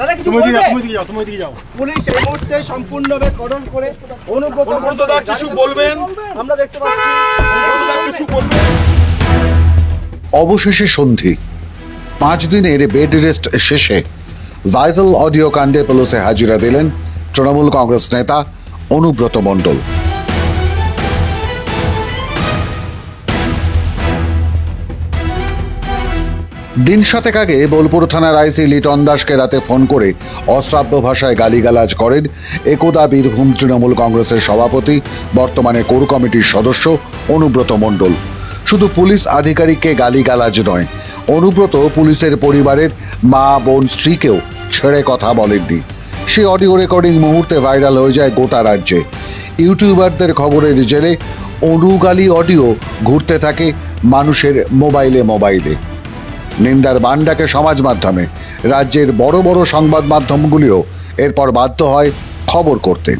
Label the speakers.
Speaker 1: দাদা কিছু
Speaker 2: তুমি দিকে
Speaker 1: বলবে?
Speaker 2: তুমি দিকে যাও তুমি দিকে যাও।
Speaker 3: পুলিশ এই মুহূর্তে সম্পূর্ণভাবে কর্ডন করে অনুব্রত
Speaker 4: কিছু বলবেন?
Speaker 3: আমরা দেখতে পাচ্ছি
Speaker 4: অনুব্রত কিছু বলবেন?
Speaker 5: অবশেষে সন্ধি। পাঁচ দিনের বেড রেস্ট শেষে ভাইরাল অডিও কাণ্ডে পুলিশে হাজিরা দিলেন তৃণমূল কংগ্রেস নেতা অনুব্রত মণ্ডল। দিন সাতেক আগে বোলপুর থানার আইসি লিটন দাসকে রাতে ফোন করে অশ্রাব্য ভাষায় গালিগালাজ করেন একদা বীরভূম তৃণমূল কংগ্রেসের সভাপতি, বর্তমানে কোর কমিটির সদস্য অনুব্রত মণ্ডল। শুধু পুলিশ আধিকারিককে গালিগালাজ নয়, অনুব্রত পুলিশের পরিবারের মা, বোন, স্ত্রীকেও ছেড়ে কথা বলেননি। সে অডিও রেকর্ডিং মুহূর্তে ভাইরাল হয়ে যায় গোটা রাজ্যে। ইউটিউবারদের খবরের জেলে অনুগালি অডিও ঘুরতে থাকে মানুষের মোবাইলে মোবাইলে। নিন্দার বান্ডাকে সমাজ মাধ্যমে রাজ্যের বড় বড় সংবাদ মাধ্যমগুলিও এরপর বাধ্য হয় খবর করতে।